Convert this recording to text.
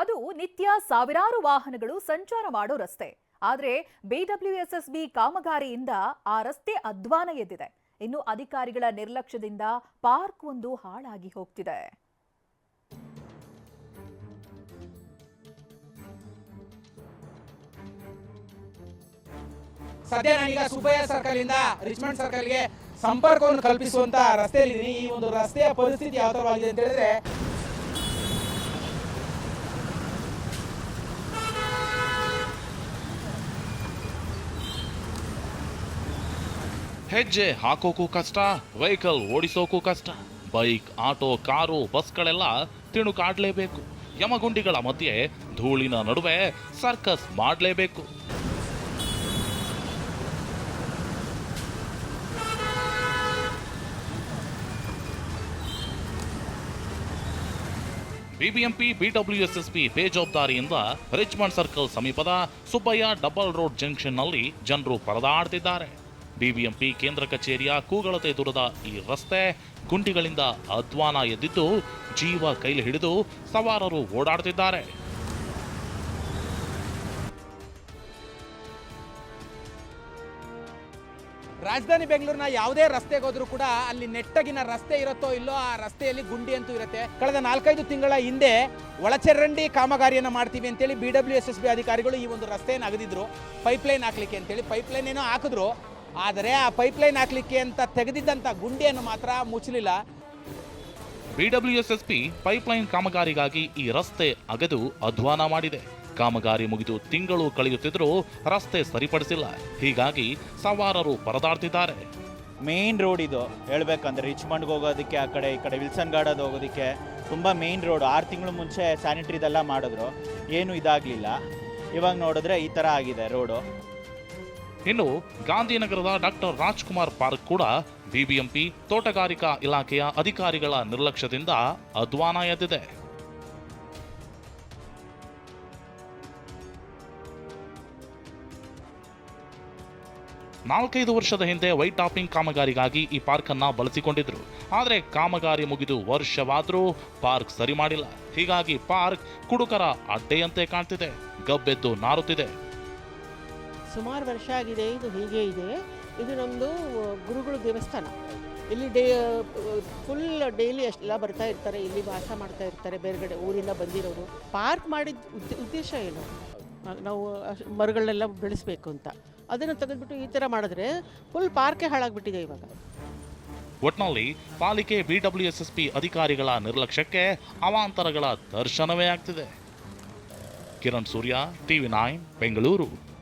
ಅದು ನಿತ್ಯ ಸಾವಿರಾರು ವಾಹನಗಳು ಸಂಚಾರ ಮಾಡೋ ರಸ್ತೆ. ಆದರೆ ಬಿಡಬ್ಲ್ಯೂಎಸ್ಎಸ್ಬಿ ಕಾಮಗಾರಿಯಿಂದ ಆ ರಸ್ತೆ ಅಧ್ವಾನ ಎದ್ದಿದೆ. ಇನ್ನು ಅಧಿಕಾರಿಗಳ ನಿರ್ಲಕ್ಷ್ಯದಿಂದ ಪಾರ್ಕ್ ಒಂದು ಹಾಳಾಗಿ ಹೋಗ್ತಿದೆ. ಸದ್ಯ ನಾನೀಗ ಸುಬ್ಬಯ್ಯ ಸರ್ಕಲ್ ಇಂದ ರಿಚ್ಮಂಡ್ ಸರ್ಕಲ್ಗೆ ಸಂಪರ್ಕವನ್ನು ಕಲ್ಪಿಸುವಂತ ರಸ್ತೆಯಲ್ಲಿ ಈ ಒಂದು ರಸ್ತೆಯ ಪರಿಸ್ಥಿತಿ ಯಾವ ತರವಾಗಿದೆ ಅಂತ ಹೇಳಿದ್ರೆ ಹೆಜ್ಜೆ ಹಾಕೋಕ್ಕೂ ಕಷ್ಟ, ವೆಹಿಕಲ್ ಓಡಿಸೋಕ್ಕೂ ಕಷ್ಟ. ಬೈಕ್, ಆಟೋ, ಕಾರು, ಬಸ್ಗಳೆಲ್ಲ ತಿಣುಕಾಡಲೇಬೇಕು. ಯಮಗುಂಡಿಗಳ ಮಧ್ಯೆ ಧೂಳಿನ ನಡುವೆ ಸರ್ಕಸ್ ಮಾಡಲೇಬೇಕು. ಬಿಬಿಎಂಪಿ, ಬಿಡಬ್ಲ್ಯೂಎಸ್ಎಸ್ಪಿ ಬೇಜವಾಬ್ದಾರಿಯಿಂದ ರಿಚ್ಮಂಡ್ ಸರ್ಕಲ್ ಸಮೀಪದ ಸುಬ್ಬಯ್ಯ ಡಬಲ್ ರೋಡ್ ಜಂಕ್ಷನ್ನಲ್ಲಿ ಜನರು ಪರದಾಡ್ತಿದ್ದಾರೆ. ಬಿಬಿಎಂಪಿ ಕೇಂದ್ರ ಕಚೇರಿಯ ಕೂಗಳತೆ ದೂರದ ಈ ರಸ್ತೆ ಗುಂಡಿಗಳಿಂದ ಅಧ್ವಾನ ಎದ್ದಿದ್ದು ಜೀವ ಕೈಲಿ ಹಿಡಿದು ಸವಾರರು ಓಡಾಡುತ್ತಿದ್ದಾರೆ. ರಾಜಧಾನಿ ಬೆಂಗಳೂರಿನ ಯಾವುದೇ ರಸ್ತೆಗೆ ಹೋದ್ರೂ ಕೂಡ ಅಲ್ಲಿ ನೆಟ್ಟಗಿನ ರಸ್ತೆ ಇರುತ್ತೋ ಇಲ್ಲೋ ಆ ರಸ್ತೆಯಲ್ಲಿ ಗುಂಡಿ ಅಂತೂ ಇರುತ್ತೆ. ಕಳೆದ ನಾಲ್ಕೈದು ತಿಂಗಳ ಹಿಂದೆ ಒಳಚರಂಡಿ ಕಾಮಗಾರಿಯನ್ನು ಮಾಡ್ತೀವಿ ಅಂತೇಳಿ B W S S B ಅಧಿಕಾರಿಗಳು ಈ ಒಂದು ರಸ್ತೆಯನ್ನು ಅಗದಿದ್ರು. ಪೈಪ್ಲೈನ್ ಹಾಕ್ಲಿಕ್ಕೆ ಅಂತೇಳಿ ಪೈಪ್ಲೈನ್ ಏನೋ ಹಾಕಿದ್ರು. ಆದರೆ ಆ ಪೈಪ್ಲೈನ್ ಹಾಕ್ಲಿಕ್ಕೆ ಅಂತ ತೆಗೆದಿದ್ದಂಥ ಗುಂಡಿಯನ್ನು ಮಾತ್ರ ಮುಚ್ಚಲಿಲ್ಲ. ಬಿಡಬ್ಲ್ಯೂಎಸ್ಎಸ್ಪಿ ಪೈಪ್ಲೈನ್ ಕಾಮಗಾರಿಗಾಗಿ ಈ ರಸ್ತೆ ಅಗೆದು ಅಧ್ವಾನ ಮಾಡಿದೆ. ಕಾಮಗಾರಿ ಮುಗಿದು ತಿಂಗಳು ಕಳೆಯುತ್ತಿದ್ದರೂ ರಸ್ತೆ ಸರಿಪಡಿಸಿಲ್ಲ. ಹೀಗಾಗಿ ಸವಾರರು ಪರದಾಡ್ತಿದ್ದಾರೆ. ಮೇನ್ ರೋಡ್ ಇದು. ಹೇಳಬೇಕಂದ್ರೆ ರಿಚ್ಮಂಡ್ಗೆ ಹೋಗೋದಕ್ಕೆ ಆ ಕಡೆ ಈ ಕಡೆ ವಿಲ್ಸನ್ ಗಾರ್ಡನ್ ಹೋಗೋದಕ್ಕೆ ತುಂಬ ಮೇನ್ ರೋಡ್. ಆರು ತಿಂಗಳು ಮುಂಚೆ ಸ್ಯಾನಿಟ್ರಿದೆಲ್ಲ ಮಾಡಿದ್ರು. ಏನು ಇದಾಗಲಿಲ್ಲ. ಇವಾಗ ನೋಡಿದ್ರೆ ಈ ಥರ ಆಗಿದೆ ರೋಡು. ಇನ್ನು ಗಾಂಧಿನಗರದ ಡಾಕ್ಟರ್ ರಾಜ್ಕುಮಾರ್ ಪಾರ್ಕ್ ಕೂಡ ಬಿಬಿಎಂಪಿ, ತೋಟಗಾರಿಕಾ ಇಲಾಖೆಯ ಅಧಿಕಾರಿಗಳ ನಿರ್ಲಕ್ಷ್ಯದಿಂದ ಅಧ್ವಾನ ಎದ್ದಿದೆ. ನಾಲ್ಕೈದು ವರ್ಷದ ಹಿಂದೆ ವೈಟ್ ಟಾಪಿಂಗ್ ಕಾಮಗಾರಿಗಾಗಿ ಈ ಪಾರ್ಕ್ ಅನ್ನ ಬಳಸಿಕೊಂಡಿದ್ರು. ಆದರೆ ಕಾಮಗಾರಿ ಮುಗಿದು ವರ್ಷವಾದರೂ ಪಾರ್ಕ್ ಸರಿ ಮಾಡಿಲ್ಲ. ಹೀಗಾಗಿ ಪಾರ್ಕ್ ಕುಡುಕರ ಅಡ್ಡೆಯಂತೆ ಕಾಣ್ತಿದೆ. ಗಬ್ಬೆದ್ದು ನಾರುತ್ತಿದೆ. ಸುಮಾರು ವರ್ಷ ಆಗಿದೆ, ಇದು ಹೀಗೆ ಇದೆ. ಇದು ನಮ್ಮದು ಗುರುಗಳು ದೇವಸ್ಥಾನ. ಇಲ್ಲಿ ಡೇ ಫುಲ್ ಡೈಲಿ ಅಷ್ಟೆಲ್ಲ ಬರ್ತಾ ಇರ್ತಾರೆ, ಇಲ್ಲಿ ವಾಸ ಮಾಡ್ತಾ ಇರ್ತಾರೆ ಬೇರೆಗಡೆ ಊರಿಂದ ಬಂದಿರೋರು. ಪಾರ್ಕ್ ಮಾಡಿದ ಉದ್ದ- ಉದ್ದೇಶ ಏನು? ನಾವು ಮರಗಳನ್ನೆಲ್ಲ ಬೆಳೆಸಬೇಕು ಅಂತ. ಅದನ್ನು ತೆಗೆದುಬಿಟ್ಟು ಈ ಥರ ಮಾಡಿದ್ರೆ ಫುಲ್ ಪಾರ್ಕೇ ಹಾಳಾಗ್ಬಿಟ್ಟಿದೆ ಇವಾಗ. ಒಟ್ನಲ್ಲಿ ಪಾಲಿಕೆ ಬಿಡಬ್ಲ್ಯೂಎಸ್ಎಸ್ಪಿ ಅಧಿಕಾರಿಗಳ ನಿರ್ಲಕ್ಷ್ಯಕ್ಕೆ ಅವಾಂತರಗಳ ದರ್ಶನವೇ ಆಗ್ತಿದೆ. Kiran Surya TV nine, Bengaluru.